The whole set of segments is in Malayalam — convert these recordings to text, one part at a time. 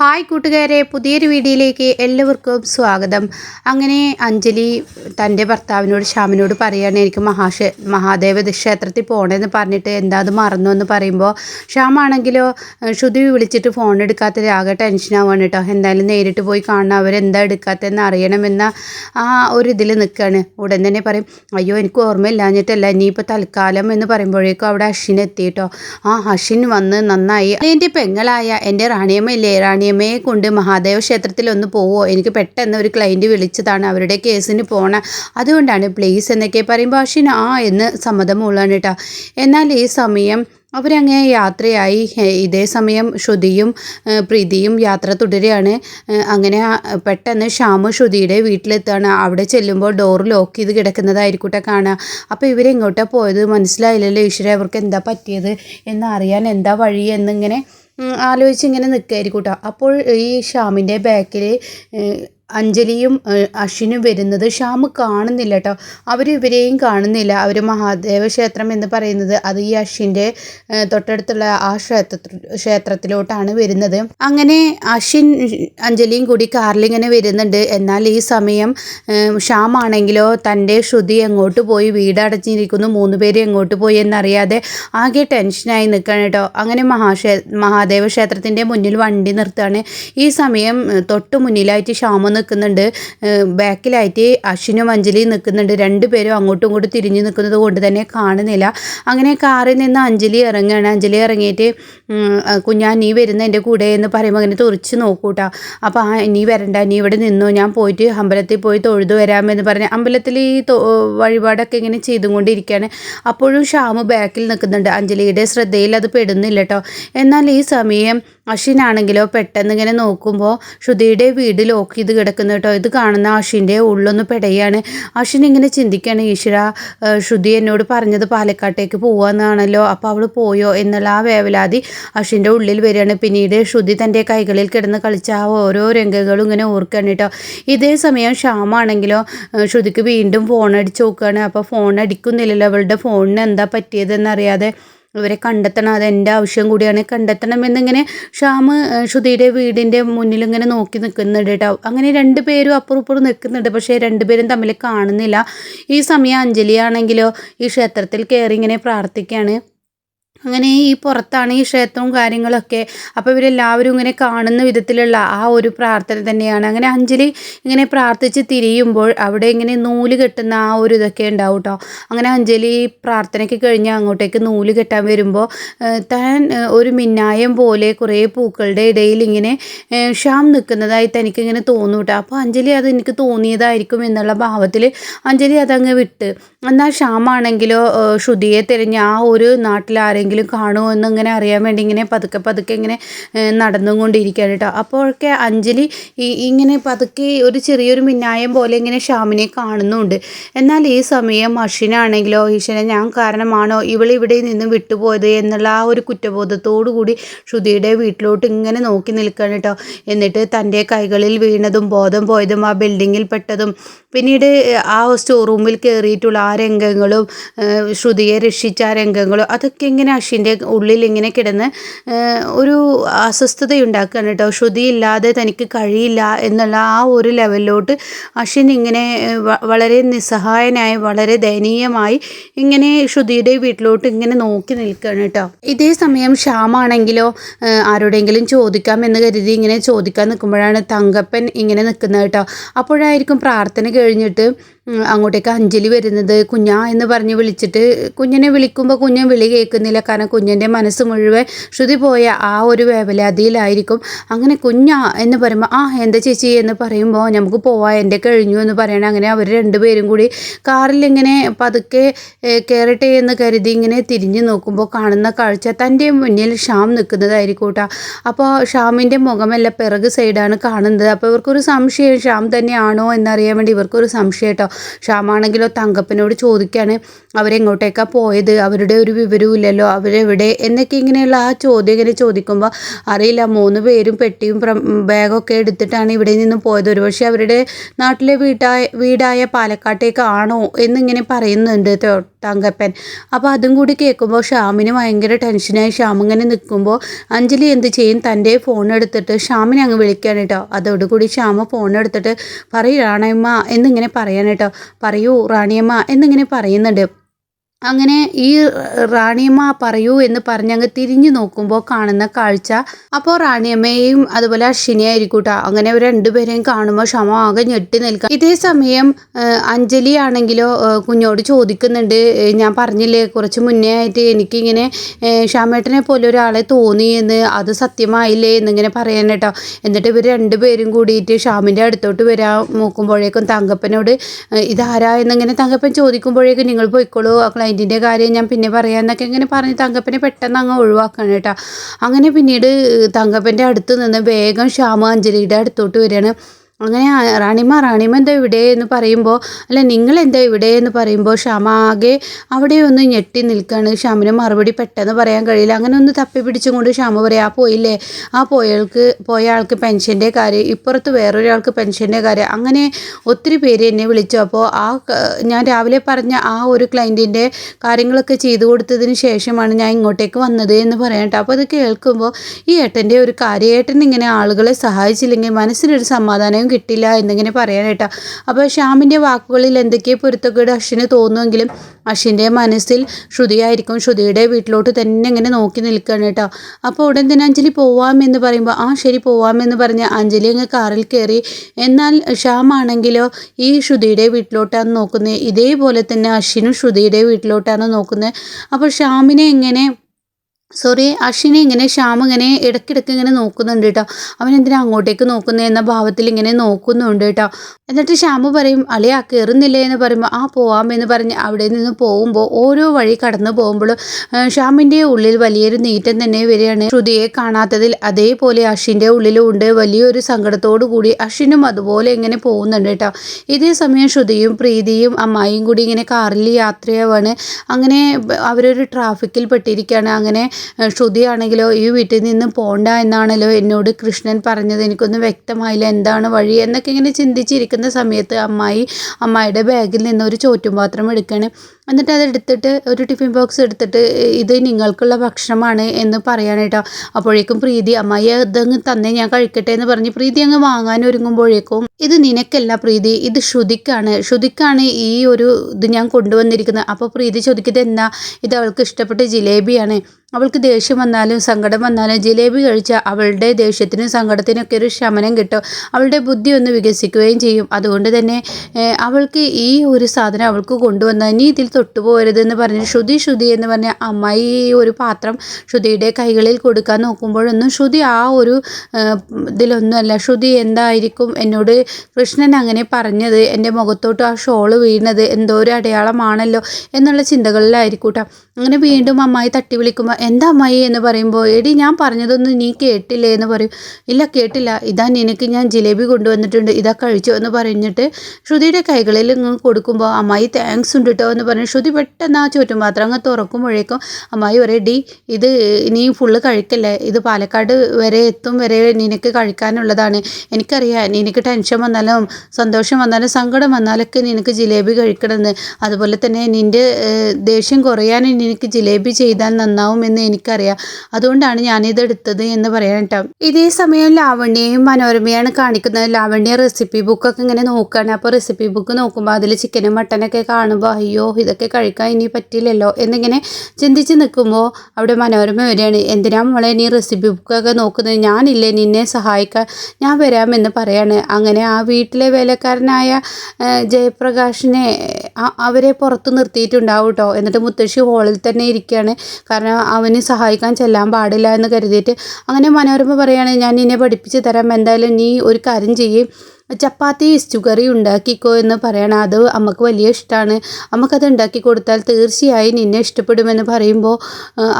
ഹായ് കൂട്ടുകാരെ പുതിയൊരു വീഡിയോയിലേക്ക് എല്ലാവർക്കും സ്വാഗതം. അങ്ങനെ അഞ്ജലി തന്റെ ഭർത്താവിനോട് ശ്യാമിനോട് പറയുകയാണ് എനിക്ക് മഹാക്ഷ മഹാദേവ ക്ഷേത്രത്തിൽ പോകണമെന്ന് പറഞ്ഞിട്ട് എന്താ അത് മറന്നു? എന്ന് പറയുമ്പോൾ ശ്യാമാണെങ്കിലോ ശ്രുതി വിളിച്ചിട്ട് ഫോൺ എടുക്കാത്തത് ആകെ ടെൻഷനാവാണ് കേട്ടോ എന്തായാലും നേരിട്ട് പോയി കാണണം. അവരെന്താ എടുക്കാത്തതെന്ന് അറിയണമെന്ന ആ ഒരു ഇതിൽ നിൽക്കുകയാണ് ഉടൻ തന്നെ പറയും അയ്യോ എനിക്ക് ഓർമ്മയില്ലാഞ്ഞിട്ടല്ല. ഇനിയിപ്പോൾ തൽക്കാലം എന്ന് പറയുമ്പോഴേക്കും അവിടെ അഷിൻ എത്തി ആ അഷിൻ വന്ന് നന്നായി. എന്റെ പെങ്ങളായ എന്റെ റാണിയമ്മ ഇല്ലേ റാണിയമ്മയെ കൊണ്ട് മഹാദേവ ക്ഷേത്രത്തിൽ ഒന്ന് പോവോ? എനിക്ക് പെട്ടെന്ന് ഒരു ക്ലയന്റ് വിളിച്ചതാണ്. അവരുടെ കേസിന് പോണ അതുകൊണ്ടാണ് പ്ലീസ് എന്നൊക്കെ പറയുമ്പോൾ അശ്വിൻ ആ എന്ന് സമ്മതമുള്ളതാണ് കേട്ടോ എന്നാൽ ഈ സമയം അവരങ്ങനെ യാത്രയായി. ഇതേ സമയം ശ്രുതിയും പ്രീതിയും യാത്ര തുടരുകയാണ്. അങ്ങനെ പെട്ടെന്ന് ശ്യാമ ശ്രുതിയുടെ വീട്ടിലെത്താണ് അവിടെ ചെല്ലുമ്പോൾ ഡോർ ലോക്ക് ചെയ്ത് കിടക്കുന്നതായിരിക്കട്ടെ കാണുക അപ്പോൾ ഇവരെങ്ങോട്ടാണ് പോയത്? മനസ്സിലായില്ലല്ലോ. ഈശ്വര അവർക്ക് എന്താ പറ്റിയത്? എന്നറിയാൻ എന്താ വഴി? എന്നിങ്ങനെ ആലോചിച്ച് ഇങ്ങനെ നിൽക്കുകയായിരിക്കും കേട്ടോ അപ്പോൾ ഈ ഷാമിന്റെ ബാക്കിൽ അഞ്ജലിയും അശ്വിനും വരുന്നത് ഷ്യാമ് കാണുന്നില്ല കേട്ടോ അവർ ഇവരെയും കാണുന്നില്ല. അവർ മഹാദേവ ക്ഷേത്രം എന്ന് പറയുന്നത് അത് ഈ അശ്വിന്റെ തൊട്ടടുത്തുള്ള ആ ക്ഷേത്ര ക്ഷേത്രത്തിലോട്ടാണ് വരുന്നത്. അങ്ങനെ അശ്വിൻ അഞ്ജലിയും കൂടി കാറിലിങ്ങനെ വരുന്നുണ്ട്. എന്നാൽ ഈ സമയം ഷ്യാം ആണെങ്കിലോ തന്റെ ശ്രുതി എങ്ങോട്ട് പോയി? വീടടച്ചിരിക്കുന്നു മൂന്ന് പേര് എങ്ങോട്ട് പോയി എന്നറിയാതെ ആകെ ടെൻഷനായി നിൽക്കുകയാണ് കേട്ടോ അങ്ങനെ മഹാക്ഷേ മഹാദേവ ക്ഷേത്രത്തിന്റെ മുന്നിൽ വണ്ടി നിർത്തുകയാണ്. ഈ സമയം തൊട്ടു മുന്നിലായിട്ട് ശ്യാമ നിൽക്കുന്നുണ്ട്. ബാക്കിലായിട്ട് അശ്വിനും അഞ്ജലിയും നിൽക്കുന്നുണ്ട്. രണ്ടുപേരും അങ്ങോട്ടും ഇങ്ങോട്ടും തിരിഞ്ഞു നിൽക്കുന്നത് കൊണ്ട് തന്നെ കാണുന്നില്ല. അങ്ങനെ കാറിൽ നിന്ന് അഞ്ജലി ഇറങ്ങുകയാണ്. അഞ്ജലി ഇറങ്ങിയിട്ട് കുഞ്ഞാ നീ വരുന്ന എന്റെ കൂടെ എന്ന് പറയുമ്പോൾ അങ്ങനെ തുറച്ച് നോക്കൂട്ടാ. അപ്പോൾ ആ നീ വരണ്ട നീ ഇവിടെ നിന്നു. ഞാൻ പോയിട്ട് അമ്പലത്തിൽ പോയി തൊഴുതു വരാമെന്ന് പറഞ്ഞ് അമ്പലത്തിൽ ഈ വഴിപാടൊക്കെ ഇങ്ങനെ ചെയ്തുകൊണ്ടിരിക്കുകയാണ്. അപ്പോഴും ഷ്യാമ് ബാക്കിൽ നിൽക്കുന്നുണ്ട്. അഞ്ജലിയുടെ ശ്രദ്ധയിൽ അത് പെടുന്നില്ല കേട്ടോ എന്നാൽ ഈ സമയം അശ്വിനാണെങ്കിലോ പെട്ടെന്ന് ഇങ്ങനെ നോക്കുമ്പോൾ ശ്രുതിയുടെ വീട് ലോക്ക് ചെയ്ത് കിടക്കുന്നു കേട്ടോ. ഇത് കാണുന്ന അഷിന്റെ ഉള്ളൊന്ന് പെടയാണ്. അഷിൻ ഇങ്ങനെ ചിന്തിക്കുകയാണ് ഈശ്വര ശ്രുതി എന്നോട് പറഞ്ഞത് പാലക്കാട്ടേക്ക് പോവാന്നാണല്ലോ. അപ്പോൾ അവൾ പോയോ? എന്നുള്ള ആ വേവലാതി അഷിന്റെ ഉള്ളിൽ വരികയാണ്. പിന്നീട് ശ്രുതി തന്റെ കൈകളിൽ കിടന്ന് കളിച്ച ആ ഓരോ രംഗങ്ങളും ഇങ്ങനെ ഓർക്കുകയാണ് കേട്ടോ. ഇതേ സമയം ശ്യാമാണെങ്കിലോ ശ്രുതിക്ക് വീണ്ടും ഫോൺ അടിച്ച് നോക്കുകയാണ്. അപ്പോൾ ഫോൺ അടിക്കുന്നില്ലല്ലോ. അവളുടെ ഫോണിന് എന്താ പറ്റിയതെന്നറിയാതെ ഇവരെ കണ്ടെത്തണം അത് എന്റെ ആവശ്യം കൂടിയാണ്. കണ്ടെത്തണം എന്നിങ്ങനെ ഏഹ്, ശ്രുതിയുടെ വീടിന്റെ മുന്നിൽ ഇങ്ങനെ നോക്കി നിൽക്കുന്നുണ്ട് കേട്ടോ. അങ്ങനെ രണ്ട് പേരും അപ്പുറം ഇപ്പുറം നിൽക്കുന്നുണ്ട് പക്ഷേ രണ്ടുപേരും തമ്മിൽ കാണുന്നില്ല. ഈ സമയം അഞ്ജലി ആണെങ്കിലോ ഈ ക്ഷേത്രത്തിൽ കയറി ഇങ്ങനെ പ്രാർത്ഥിക്കുകയാണ്. അങ്ങനെ ഈ പുറത്താണ് ഈ ക്ഷേത്രവും കാര്യങ്ങളൊക്കെ അപ്പോൾ ഇവരെല്ലാവരും ഇങ്ങനെ കാണുന്ന വിധത്തിലുള്ള ആ ഒരു പ്രാർത്ഥന തന്നെയാണ്. അങ്ങനെ അഞ്ജലി ഇങ്ങനെ പ്രാർത്ഥിച്ച് തിരിയുമ്പോൾ അവിടെ ഇങ്ങനെ നൂൽ കെട്ടുന്ന ആ ഒരു ഇതൊക്കെ ഉണ്ടാവും കേട്ടോ അങ്ങനെ അഞ്ജലി പ്രാർത്ഥനയ്ക്ക് കഴിഞ്ഞ് അങ്ങോട്ടേക്ക് നൂൽ കെട്ടാൻ വരുമ്പോൾ താൻ ഒരു മിന്നായം പോലെ കുറേ പൂക്കളുടെ ഇടയിൽ ഇങ്ങനെ ഷ്യാം നിൽക്കുന്നതായി തനിക്കിങ്ങനെ തോന്നും കേട്ടോ അപ്പോൾ അഞ്ജലി അത് എനിക്ക് തോന്നിയതായിരിക്കും എന്നുള്ള ഭാവത്തിൽ അഞ്ജലി അതങ്ങ് വിട്ട് എന്നാൽ ഷ്യാമാണെങ്കിലോ ശ്രുതിയെ തിരഞ്ഞ് ആ ഒരു നാട്ടിൽ ആരെങ്കിലും കാണുമോ എന്നിങ്ങനെ അറിയാൻ വേണ്ടി ഇങ്ങനെ പതുക്കെ പതുക്കെ ഇങ്ങനെ നടന്നുകൊണ്ടിരിക്കുകയാണ് കേട്ടോ. അപ്പോഴൊക്കെ അഞ്ജലി ഇങ്ങനെ പതുക്കെ ഒരു ചെറിയൊരു മിന്നായം പോലെ ഇങ്ങനെ ഷ്യാമിനെ കാണുന്നുണ്ട്. എന്നാൽ ഈ സമയം അഷിനാണെങ്കിലോ ഈശ്വരൻ ഞാൻ കാരണമാണോ ഇവളിവിടെ നിന്ന് വിട്ടുപോയത് എന്നുള്ള ആ ഒരു കുറ്റബോധത്തോടു കൂടി ശ്രുതിയുടെ വീട്ടിലോട്ട് ഇങ്ങനെ നോക്കി നിൽക്കുകയാണ് കേട്ടോ. എന്നിട്ട് തന്റെ കൈകളിൽ വീണതും ബോധം പോയതും ആ ബിൽഡിങ്ങിൽ പെട്ടതും പിന്നീട് ആ സ്റ്റോർ റൂമിൽ കയറിയിട്ടുള്ള ആ രംഗങ്ങളും ശ്രുതിയെ രക്ഷിച്ച ആ രംഗങ്ങളും അതൊക്കെ ഇങ്ങനെ അശ്വിന്റെ ഉള്ളിൽ ഇങ്ങനെ കിടന്ന് ഒരു ഒരു അസ്വസ്ഥതയുണ്ടാക്കുകയാണ് കേട്ടോ. ശ്രുതിയില്ലാതെ തനിക്ക് കഴിയില്ല എന്നുള്ള ആ ഒരു ലെവലിലോട്ട് അശ്വിൻ ഇങ്ങനെ വളരെ നിസ്സഹായനായി വളരെ ദയനീയമായി ഇങ്ങനെ ശ്രുതിയുടെ വീട്ടിലോട്ട് ഇങ്ങനെ നോക്കി നിൽക്കുകയാണ് കേട്ടോ. ഇതേ സമയം ശ്യാമാണെങ്കിലോ ആരോടെങ്കിലും ചോദിക്കാം എന്ന് കരുതി ഇങ്ങനെ ചോദിക്കാൻ നിൽക്കുമ്പോഴാണ് തങ്കപ്പൻ ഇങ്ങനെ നിൽക്കുന്നത് കേട്ടോ. അപ്പോഴായിരിക്കും പ്രാർത്ഥന കഴിഞ്ഞിട്ട് അങ്ങോട്ടേക്ക് അഞ്ജലി വരുന്നത്. കുഞ്ഞാ എന്ന് പറഞ്ഞ് വിളിച്ചിട്ട് കുഞ്ഞിനെ വിളിക്കുമ്പോൾ കുഞ്ഞൻ വിളി കേൾക്കുന്നില്ല. കാരണം കുഞ്ഞിന്റെ മനസ്സ് മുഴുവൻ ശ്രുതി പോയ ആ ഒരു വേവലാതിയിലായിരിക്കും അങ്ങനെ കുഞ്ഞാ എന്ന് പറയുമ്പോൾ ആ എന്താ ചേച്ചി? എന്ന് പറയുമ്പോൾ നമുക്ക് പോവാം എന്റെ കഴിഞ്ഞു എന്ന് പറയണം അങ്ങനെ അവർ രണ്ടുപേരും കൂടി കാറിലിങ്ങനെ പതുക്കെ കയറട്ടെ എന്ന് കരുതി ഇങ്ങനെ തിരിഞ്ഞു നോക്കുമ്പോൾ കാണുന്ന കാഴ്ച തന്റെ മുന്നിൽ ഷ്യാം നിൽക്കുന്നതായിരിക്കും കേട്ടോ. അപ്പോൾ ഷ്യാമിന്റെ മുഖമല്ല പിറക് സൈഡാണ് കാണുന്നത്. അപ്പോൾ ഇവർക്കൊരു സംശയം ഷ്യാം തന്നെയാണോ എന്നറിയാൻ വേണ്ടി ഇവർക്കൊരു സംശയം കേട്ടോ. ഷ്യാമാണെങ്കിലോ തങ്കപ്പനോട് ചോദിക്കുകയാണ് അവരെങ്ങോട്ടേക്കാണ് പോയത്? അവരുടെ ഒരു വിവരവും ഇല്ലല്ലോ. അവരെവിടെ എന്നൊക്കെ ഇങ്ങനെയുള്ള ആ ചോദ്യം ഇങ്ങനെ ചോദിക്കുമ്പോൾ അറിയില്ല മൂന്ന് പേരും പെട്ടിയും ബാഗൊക്കെ എടുത്തിട്ടാണ് ഇവിടെ നിന്ന് പോയത്. ഒരുപക്ഷെ അവരുടെ നാട്ടിലെ വീട്ടായ വീടായ പാലക്കാട്ടേക്കാണോ എന്നിങ്ങനെ പറയുന്നുണ്ട് തങ്കപ്പൻ. അപ്പോൾ അതും കൂടി കേൾക്കുമ്പോൾ ഷ്യാമിന് ഭയങ്കര ടെൻഷനായി. ഷ്യാം ഇങ്ങനെ നിൽക്കുമ്പോൾ അഞ്ജലി എന്ത് ചെയ്യും? തന്റെ ഫോൺ എടുത്തിട്ട് ഷ്യാമിനെ അങ്ങ് വിളിക്കുകയാണ് കേട്ടോ. അതോടുകൂടി ഷ്യാമ ഫോൺ എടുത്തിട്ട് പറയൂ റാണിയമ്മ എന്നിങ്ങനെ പറയാൻ കേട്ടോ. പറയൂ റാണിയമ്മ എന്നിങ്ങനെ പറയുന്നുണ്ട്. അങ്ങനെ ഈ റാണിയമ്മ പറയൂ എന്ന് പറഞ്ഞങ്ങ് തിരിഞ്ഞു നോക്കുമ്പോൾ കാണുന്ന കാഴ്ച. അപ്പോൾ റാണിയമ്മയെയും അതുപോലെ അശ്വിനിയായിരിക്കും കേട്ടോ അങ്ങനെ രണ്ടുപേരെയും കാണുമ്പോൾ ക്ഷമ ആകെ ഞെട്ടി നിൽക്കാം. ഇതേ സമയം അഞ്ജലി ആണെങ്കിലോ കുഞ്ഞോട് ചോദിക്കുന്നുണ്ട്. ഞാൻ പറഞ്ഞില്ലേ കുറച്ച് മുന്നേ ആയിട്ട് എനിക്കിങ്ങനെ ക്ഷമേട്ടനെ പോലെ ഒരാളെ തോന്നി എന്ന്. അത് സത്യമായില്ലേ എന്നിങ്ങനെ പറയാൻ കേട്ടോ. എന്നിട്ട് ഇവർ രണ്ടുപേരും കൂടിയിട്ട് ഷാമിന്റെ അടുത്തോട്ട് വരാൻ നോക്കുമ്പോഴേക്കും തങ്കപ്പനോട് "ഏ, ഇതാരാ എന്നിങ്ങനെ തങ്കപ്പൻ ചോദിക്കുമ്പോഴേക്കും നിങ്ങൾ പോയിക്കോളൂ ക്ലയന്റിന്റെ കാര്യം ഞാൻ പിന്നെ പറയാമെന്നൊക്കെ ഇങ്ങനെ പറഞ്ഞ് തങ്കപ്പനെ പെട്ടെന്ന് അങ്ങ് ഒഴിവാക്കുകയാണ് കേട്ടോ. അങ്ങനെ പിന്നീട് തങ്കപ്പന്റെ അടുത്ത് നിന്ന് വേഗം ശ്യാമ അഞ്ജലിയുടെ അടുത്തോട്ട് വരികയാണ്. അങ്ങനെ റാണിമ റാണിമ എന്താ ഇവിടെ എന്ന് പറയുമ്പോൾ അല്ല നിങ്ങൾ എന്താ ഇവിടെ എന്ന് പറയുമ്പോൾ ക്ഷമ ആകെ അവിടെ ഒന്ന് ഞെട്ടി നിൽക്കുകയാണ് ഷാമിന് മറുപടി പെട്ടെന്ന് പറയാൻ കഴിയില്ല. അങ്ങനെ ഒന്ന് തപ്പി പിടിച്ചുകൊണ്ട് ക്ഷമ പറയാം ആ പോയില്ലേ? ആ പോയൾക്ക് പോയ ആൾക്ക് പെൻഷന്റെ കാര്യം ഇപ്പുറത്ത് വേറൊരാൾക്ക് പെൻഷന്റെ കാര്യം. അങ്ങനെ ഒത്തിരി പേര് എന്നെ വിളിച്ചു. അപ്പോൾ ആ ഞാൻ രാവിലെ പറഞ്ഞ ആ ഒരു ക്ലയന്റിന്റെ കാര്യങ്ങളൊക്കെ ചെയ്തു കൊടുത്തതിന് ശേഷമാണ് ഞാൻ ഇങ്ങോട്ടേക്ക് വന്നത് എന്ന് പറയാം കേട്ടോ. അപ്പോൾ അത് കേൾക്കുമ്പോൾ ഈ ഏട്ടന്റെ ഒരു കാര്യം ഏട്ടൻ ഇങ്ങനെ ആളുകളെ സഹായിച്ചില്ലെങ്കിൽ മനസ്സിനൊരു സമാധാനവും കിട്ടില്ല എന്നിങ്ങനെ പറയാൻ കേട്ടോ. അപ്പോൾ ശ്യാമിന്റെ വാക്കുകളിൽ എന്തൊക്കെ പൊരുത്തക്കേട് അശ്വിന് തോന്നുമെങ്കിലും അശ്വിന്റെ മനസ്സിൽ ശ്രുതിയായിരിക്കും. ശ്രുതിയുടെ വീട്ടിലോട്ട് തന്നെ ഇങ്ങനെ നോക്കി നിൽക്കുകയാണ് കേട്ടോ. അപ്പോൾ ഉടൻ തന്നെ അഞ്ജലി പോവാമെന്ന് പറയുമ്പോൾ ആ ശരി പോവാമെന്ന് പറഞ്ഞ് അഞ്ജലി അങ്ങ് കാറിൽ കയറി. എന്നാൽ ശ്യാം ആണെങ്കിലോ ഈ ശ്രുതിയുടെ വീട്ടിലോട്ടാണ് നോക്കുന്നത്. ഇതേപോലെ തന്നെ അശ്വിനും ശ്രുതിയുടെ വീട്ടിലോട്ടാണ് നോക്കുന്നത്. അപ്പോൾ ശ്യാമിനെ എങ്ങനെ സോറി അശ്വിനെ ഇങ്ങനെ ശ്യാം ഇങ്ങനെ ഇടയ്ക്കിടയ്ക്ക് ഇങ്ങനെ നോക്കുന്നുണ്ട് കേട്ടോ. അവൻ എന്തിനാ അങ്ങോട്ടേക്ക് നോക്കുന്നത് എന്ന ഭാവത്തിൽ ഇങ്ങനെ നോക്കുന്നുണ്ട് കേട്ടോ. എന്നിട്ട് ശ്യാമ് പറയും അളിയാ കയറുന്നില്ലേ എന്ന് പറയുമ്പോൾ ആ പോവാം എന്ന് പറഞ്ഞ് അവിടെ നിന്ന് പോകുമ്പോൾ ഓരോ വഴി കടന്നു പോകുമ്പോൾ ശ്യാമിന്റെ ഉള്ളിൽ വലിയൊരു നീറ്റം തന്നെ വരികയാണ്. ശ്രുതിയെ കാണാത്തതിൽ അതേപോലെ അശ്വിന്റെ ഉള്ളിലും ഉണ്ട് വലിയൊരു സങ്കടത്തോടു കൂടി അശ്വിനും അതുപോലെ ഇങ്ങനെ പോകുന്നുണ്ട് കേട്ടോ. ഇതേ സമയം ശ്രുതിയും പ്രീതിയും അമ്മായിയും കൂടി ഇങ്ങനെ കാറിൽ യാത്രയാവാണ്. അങ്ങനെ അവരൊരു ട്രാഫിക്കിൽ പെട്ടിരിക്കുകയാണ്. അങ്ങനെ ശ്രുതിയാണെങ്കിലോ ഈ വീട്ടിൽ നിന്ന് പോണ്ട എന്നാണല്ലോ എന്നോട് കൃഷ്ണൻ പറഞ്ഞത്. എനിക്കൊന്നും വ്യക്തമായില്ല. എന്താണ് വഴി? എന്നൊക്കെ ഇങ്ങനെ ചിന്തിച്ചിരിക്കുന്ന സമയത്ത് അമ്മായി അമ്മായിയുടെ ബാഗിൽ നിന്ന് ഒരു ചോറ്റുപാത്രം എടുക്കുകയാണ് എന്നിട്ട് അത് എടുത്തിട്ട് ഒരു ടിഫിൻ ബോക്സ് എടുത്തിട്ട് ഇത് നിങ്ങൾക്കുള്ള ഭക്ഷണമാണ് എന്ന് പറയാൻ കേട്ടോ. അപ്പോഴേക്കും പ്രീതി അമ്മായി ഇതങ്ങ് തന്നെ ഞാൻ കഴിക്കട്ടെ എന്ന് പറഞ്ഞ് പ്രീതി അങ്ങ് വാങ്ങാൻ ഒരുങ്ങുമ്പോഴേക്കും ഇത് നിനക്കല്ല പ്രീതി ഇത് ശ്രുതിക്കാണ്. ശ്രുതിക്കാണ് ഈ ഒരു ഇത് ഞാൻ കൊണ്ടുവന്നിരിക്കുന്നത്. അപ്പോൾ പ്രീതി ചോദിക്കുന്നത് എന്നാ ഇത് അവൾക്ക് ഇഷ്ടപ്പെട്ട ജിലേബിയാണ്. അവൾക്ക് ദേഷ്യം വന്നാലും സങ്കടം വന്നാലും ജിലേബി കഴിച്ചാൽ അവളുടെ ദേഷ്യത്തിനും സങ്കടത്തിനും ഒക്കെ ഒരു ശമനം കിട്ടും. അവളുടെ ബുദ്ധി ഒന്ന് വികസിക്കുകയും ചെയ്യും. അതുകൊണ്ട് തന്നെ അവൾക്ക് ഈ ഒരു സാധനം അവൾക്ക് കൊണ്ടുവന്നാൽ നീ ഇതിൽ തൊട്ടുപോകരുതെന്ന് പറഞ്ഞ് ശ്രുതി ശ്രുതി എന്ന് പറഞ്ഞ അമ്മായി ഒരു പാത്രം ശ്രുതിയുടെ കൈകളിൽ കൊടുക്കാൻ നോക്കുമ്പോഴൊന്നും ശ്രുതി ആ ഒരു ഇതിലൊന്നുമല്ല. ശ്രുതി എന്തായിരിക്കും? എന്നോട് കൃഷ്ണൻ അങ്ങനെ പറഞ്ഞത് എന്റെ മുഖത്തോട്ട് ആ ഷോൾ വീണത് എന്തോ ഒരു അടയാളമാണല്ലോ എന്നുള്ള ചിന്തകളിലായിരിക്കൂട്ടോ അങ്ങനെ വീണ്ടും അമ്മായി തട്ടി വിളിക്കുമ്പോൾ എന്താ അമ്മായി? എന്ന് പറയുമ്പോൾ എടി ഞാൻ പറഞ്ഞതൊന്നും നീ കേട്ടില്ലേ? എന്ന് പറയും. ഇല്ല കേട്ടില്ല. ഇതാ നിനക്ക് ഞാൻ ജിലേബി കൊണ്ടുവന്നിട്ടുണ്ട്. ഇതാ കഴിച്ചോ? എന്ന് പറഞ്ഞിട്ട് ശ്രുതിയുടെ കൈകളിൽ കൊടുക്കുമ്പോൾ അമ്മായി താങ്ക്സ് ഉണ്ട് കേട്ടോ എന്ന് പറഞ്ഞ് ശ്രുതി പെട്ടെന്ന് ആ ചുറ്റുപാത്രം അങ്ങ് തുറക്കുമ്പോഴേക്കും അമ്മായി പറയും ഡി ഇത് നീ ഫുള്ള് കഴിക്കല്ലേ? ഇത് പാലക്കാട് വരെ എത്തും വരെ നിനക്ക് കഴിക്കാനുള്ളതാണ്. എനിക്കറിയാം നിനക്ക് ടെൻഷൻ വന്നാലും സന്തോഷം വന്നാലും സങ്കടം വന്നാലൊക്കെ നിനക്ക് ജിലേബി കഴിക്കണമെന്ന്. അതുപോലെ തന്നെ നിന്റെ ദേഷ്യം കുറയാൻ നിനക്ക് ജിലേബി ചെയ്താൽ നന്നാവുമെന്ന് എനിക്കറിയാം. അതുകൊണ്ടാണ് ഞാനിത് എടുത്തത് എന്ന് പറയാൻ കേട്ടോ. ഇതേ സമയം ലാവണ്യയും മനോരമയാണ് കാണിക്കുന്നത്. ലാവണ്യ റെസിപ്പി ബുക്കൊക്കെ ഇങ്ങനെ നോക്കുകയാണ്. അപ്പോൾ റെസിപ്പി ബുക്ക് നോക്കുമ്പോൾ അതിൽ ചിക്കനും മട്ടനൊക്കെ കാണുമ്പോൾ അയ്യോ ഇതൊക്കെ കഴിക്കാൻ ഇനി പറ്റില്ലല്ലോ എന്നിങ്ങനെ ചിന്തിച്ച് നിൽക്കുമ്പോൾ അവിടെ മനോരമ വരികയാണ് എന്തിനാ മോളെ നീ റെസിപ്പി ബുക്കൊക്കെ നോക്കുന്നത്? ഞാനില്ലേ നിന്നെ സഹായിക്കാൻ ഞാൻ വരാമെന്ന് പറയാണ്. അങ്ങനെ ആ വീട്ടിലെ വേലക്കാരനായ ജയപ്രകാശിനെ അവരെ പുറത്ത് നിർത്തിയിട്ടുണ്ടാവും കേട്ടോ എന്നിട്ട് മുത്തശ്ശി ഹോളിൽ തന്നെ ഇരിക്കുകയാണ്. കാരണം അവന് സഹായിക്കാൻ ചെല്ലാൻ പാടില്ല എന്ന് കരുതിയിട്ട് അങ്ങനെ മനോരമ പറയാണ് ഞാൻ നിന്നെ പഠിപ്പിച്ച് തരാം. എന്തായാലും നീ ഒരു കാര്യം ചെയ്യും. ചപ്പാത്തി ഇസ്റ്റുകറി ഉണ്ടാക്കിക്കോ എന്ന് പറയണം അത് അമ്മയ്ക്ക് വലിയ ഇഷ്ടമാണ് അമ്മക്കത് ഉണ്ടാക്കി കൊടുത്താൽ തീർച്ചയായും നിന്നെ ഇഷ്ടപ്പെടുമെന്ന് പറയുമ്പോൾ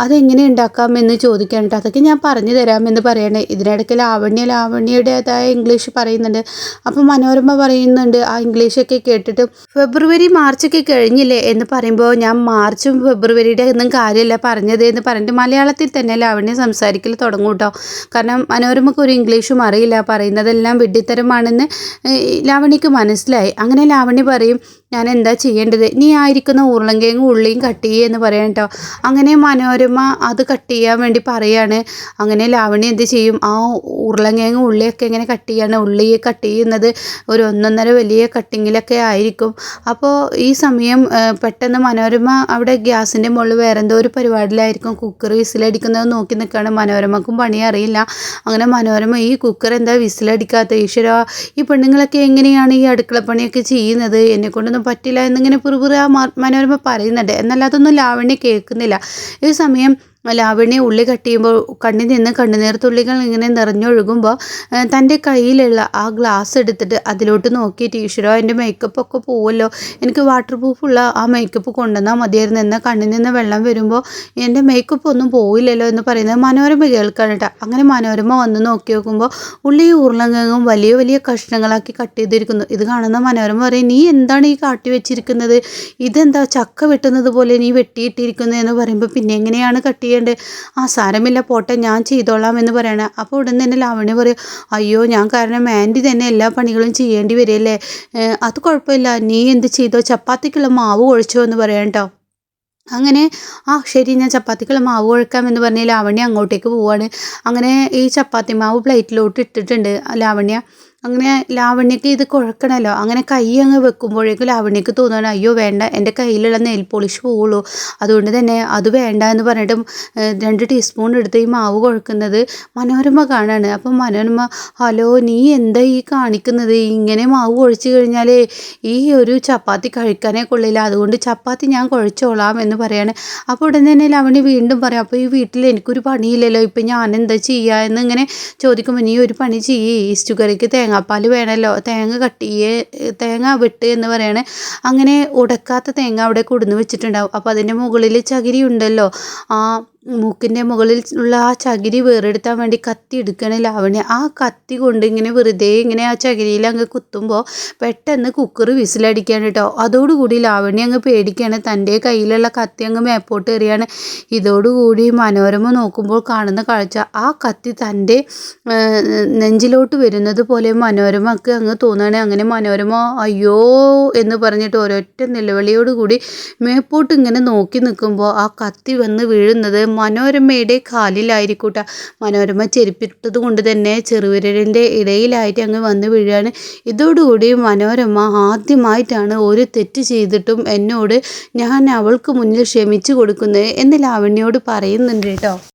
അതെങ്ങനെ ഉണ്ടാക്കാമെന്ന് ചോദിക്കാൻ കേട്ടോ അതൊക്കെ ഞാൻ പറഞ്ഞു തരാമെന്ന് പറയണേ. ഇതിനിടയ്ക്ക് ലാവണ്യ ലാവണ്യയുടേതായ ഇംഗ്ലീഷ് പറയുന്നുണ്ട്. അപ്പം മനോരമ പറയുന്നുണ്ട്. ആ ഇംഗ്ലീഷൊക്കെ കേട്ടിട്ട് ഫെബ്രുവരി മാർച്ചൊക്കെ കഴിഞ്ഞില്ലേ എന്ന് പറയുമ്പോൾ ഞാൻ മാർച്ചും ഫെബ്രുവരിയുടെ ഒന്നും കാര്യമല്ല പറഞ്ഞത് എന്ന് പറഞ്ഞിട്ട് മലയാളത്തിൽ തന്നെ ലാവണ്യ സംസാരിക്കൽ തുടങ്ങും കേട്ടോ കാരണം മനോരമക്ക് ഒരു ഇംഗ്ലീഷും അറിയില്ല. പറയുന്നതെല്ലാം വിഡ്ഢിത്തരമാണെന്ന് ഏഹ്, ലാവണ്യക്ക് മനസ്സിലായി. അങ്ങനെ ലാവണി പറയും ഞാൻ എന്താ ചെയ്യേണ്ടത്? നീ ആയിരിക്കുന്ന ഉരുളങ്കയും ഉള്ളിയും കട്ട് ചെയ്യുക എന്ന് പറയാൻ കേട്ടോ അങ്ങനെ മനോരമ അത് കട്ട് ചെയ്യാൻ വേണ്ടി പറയാണ്. അങ്ങനെ ലാവണി എന്ത് ചെയ്യും? ആ ഉരുളങ്കയും ഉള്ളിയൊക്കെ ഇങ്ങനെ കട്ട് ചെയ്യാണ്. ഉള്ളി കട്ട് ചെയ്യുന്നത് ഒരു ഒന്നൊന്നര വലിയ കട്ടിങ്ങിലൊക്കെ ആയിരിക്കും. അപ്പോൾ ഈ സമയം പെട്ടെന്ന് മനോരമ അവിടെ ഗ്യാസിന്റെ മുകളിൽ വേറെ എന്തോ ഒരു പരിപാടിയിലായിരിക്കും. കുക്കർ വിസിലടിക്കുന്നത് നോക്കി നിൽക്കുകയാണ്. മനോരമക്കും പണി അറിയില്ല. അങ്ങനെ മനോരമ ഈ കുക്കർ എന്താ വിസിലടിക്കാത്ത? ഈശ്വര ഈ പെണ്ണുങ്ങളൊക്കെ എങ്ങനെയാണ് ഈ അടുക്കള പണിയൊക്കെ ചെയ്യുന്നത്? എന്നെ കൊണ്ടൊന്നും പറ്റില്ല എന്നിങ്ങനെ പുറപുറ മനോരമ പറയുന്നുണ്ട്. എന്നാൽ അതൊന്നും ലാവണ്യ കേൾക്കുന്നില്ല. ഈ സമയം ലാവണ്യ ഉള്ളി കട്ടിയുമ്പോൾ കണ്ണിൽ നിന്ന് കണ്ണുനീർ തുള്ളികൾ ഇങ്ങനെ നിറഞ്ഞൊഴുകുമ്പോൾ തന്റെ കയ്യിലുള്ള ആ ഗ്ലാസ് എടുത്തിട്ട് അതിലോട്ട് നോക്കി ഈശ്വരോ എന്റെ മേക്കപ്പ് ഒക്കെ പോവല്ലോ. എനിക്ക് വാട്ടർ പ്രൂഫുള്ള ആ മേക്കപ്പ് കൊണ്ടുവന്നാൽ മതിയായിരുന്നു. എന്നാൽ കണ്ണിൽ നിന്ന് വെള്ളം വരുമ്പോൾ എന്റെ മേക്കപ്പ് ഒന്നും പോവില്ലല്ലോ എന്ന് പറയുന്നത് മനോരമ കേൾക്കാണ് കേട്ടോ. അങ്ങനെ മനോരമ വന്ന് നോക്കി നോക്കുമ്പോൾ ഉള്ളി ഉരുളങ്ങും വലിയ വലിയ കഷ്ണങ്ങളാക്കി കട്ട് ചെയ്തിരിക്കുന്നു. ഇത് കാണുന്ന മനോരമ പറയും നീ എന്താണ് ഈ കാട്ടി വെച്ചിരിക്കുന്നത്? ഇതെന്താ ചക്ക വെട്ടുന്നത് പോലെ നീ വെട്ടിയിട്ടിരിക്കുന്നത് എന്ന് പറയുമ്പോൾ പിന്നെ എങ്ങനെയാണ് കട്ട് ചെയ്യേണ്ടത്? ആ സാരമില്ല പോട്ടെ ഞാൻ ചെയ്തോളാം എന്ന് പറയണ. അപ്പോൾ ഉടൻ തന്നെ ലാവണ്യ പറയും അയ്യോ ഞാൻ കാരണം ആന്റി തന്നെ എല്ലാ പണികളും ചെയ്യേണ്ടി വരില്ലേ അത് കുഴപ്പമില്ല. നീ എന്ത് ചെയ്തോ ചപ്പാത്തിക്കുള്ള മാവ് കുഴച്ചോ എന്ന് പറയാം കേട്ടോ. അങ്ങനെ ആ ശരി ഞാൻ ചപ്പാത്തിക്കുള്ള മാവ് കുഴക്കാമെന്ന് പറഞ്ഞ് ലാവണ്യ അങ്ങോട്ടേക്ക് പോവാണ്. അങ്ങനെ ഈ ചപ്പാത്തി മാവ് പ്ലേറ്റിലോട്ട് ഇട്ടിട്ടുണ്ട് ലാവണ്യ. അങ്ങനെ ലാവണ്യക്ക് ഇത് കുഴക്കണമല്ലോ അങ്ങനെ കൈ അങ്ങ് വെക്കുമ്പോഴേക്കും ലാവണ്യക്ക് തോന്നുകയാണ് അയ്യോ വേണ്ട എന്റെ കയ്യിലുള്ള നെയിൽ പോളിഷ് പോവുള്ളൂ. അതുകൊണ്ട് തന്നെ അത് വേണ്ട എന്ന് പറഞ്ഞിട്ട് രണ്ട് ടീസ്പൂൺ എടുത്ത് ഈ മാവ് കുഴക്കുന്നത് മനോരമ കാണാണ്. അപ്പം മനോരമ ഹലോ നീ എന്താ ഈ കാണിക്കുന്നത്? ഇങ്ങനെ മാവ് കുഴച്ച് കഴിഞ്ഞാൽ ഈ ഒരു ചപ്പാത്തി കഴിക്കാനേ കൊള്ളില്ല. അതുകൊണ്ട് ചപ്പാത്തി ഞാൻ കുഴച്ചോളാം എന്ന് പറയാണ്. അപ്പോൾ ഉടൻ തന്നെ ലവണി വീണ്ടും പറയാം അപ്പോൾ ഈ വീട്ടിൽ എനിക്കൊരു പണിയില്ലല്ലോ. ഇപ്പം ഞാൻ എന്താ ചെയ്യുക എന്ന് ഇങ്ങനെ ചോദിക്കുമ്പോൾ നീ ഒരു പണി ചെയ്യേ. ഈസ്റ്റ് കറിക്ക് തേങ്ങാപ്പാൽ വേണമല്ലോ തേങ്ങ കട്ടിയേ തേങ്ങ വെട്ട് എന്ന് പറയണേ. അങ്ങനെ ഉടക്കാത്ത തേങ്ങ അവിടെ കൊടുന്ന് വെച്ചിട്ടുണ്ടാവും. അപ്പോൾ അതിന്റെ മുകളിൽ ചകിരി ഉണ്ടല്ലോ ആ മൂക്കിന്റെ മുകളിൽ ഉള്ള ആ ചകിരി വേറെടുത്താൻ വേണ്ടി കത്തി എടുക്കണ ലാവണ്യ ആ കത്തി കൊണ്ട് ഇങ്ങനെ വെറുതെ ഇങ്ങനെ ആ ചകിരിയിൽ അങ്ങ് കുത്തുമ്പോൾ പെട്ടെന്ന് കുക്കർ വിസിലടിക്കുകയാണ് കേട്ടോ. അതോടുകൂടി ലാവണ്യ അങ്ങ് പേടിക്കുകയാണ് തന്റെ കയ്യിലുള്ള കത്തി അങ്ങ് മേപ്പോട്ട് എറിയാണ്. ഇതോടുകൂടി മനോരമ നോക്കുമ്പോൾ കാണുന്ന കാഴ്ച ആ കത്തി തന്റെ നെഞ്ചിലോട്ട് വരുന്നത് പോലെ മനോരമക്ക് അങ്ങ് തോന്നുകയാണ് അങ്ങനെ മനോരമ അയ്യോ എന്ന് പറഞ്ഞിട്ട് ഒരൊറ്റ നിലവിളിയോടുകൂടി മേപ്പോട്ട് ഇങ്ങനെ നോക്കി നിൽക്കുമ്പോൾ ആ കത്തി വന്ന് വീഴുന്നത് മനോരമയുടെ കാലിലായിരിക്കൂട്ട. മനോരമ ചെരുപ്പിട്ടത് കൊണ്ട് തന്നെ ചെറുവിരലിന്റെ ഇടയിലായിട്ട് അങ്ങ് വന്ന് വീഴുകയാണ് ഇതോടുകൂടി മനോരമ ആദ്യമായിട്ടാണ് ഒരു തെറ്റ് ചെയ്തിട്ടും എന്നോട് ഞാൻ അവൾക്ക് മുന്നിൽ ക്ഷമിച്ചു കൊടുക്കുന്നത് എന്ന് ലാവണ്യോട് പറയുന്നുണ്ട് കേട്ടോ.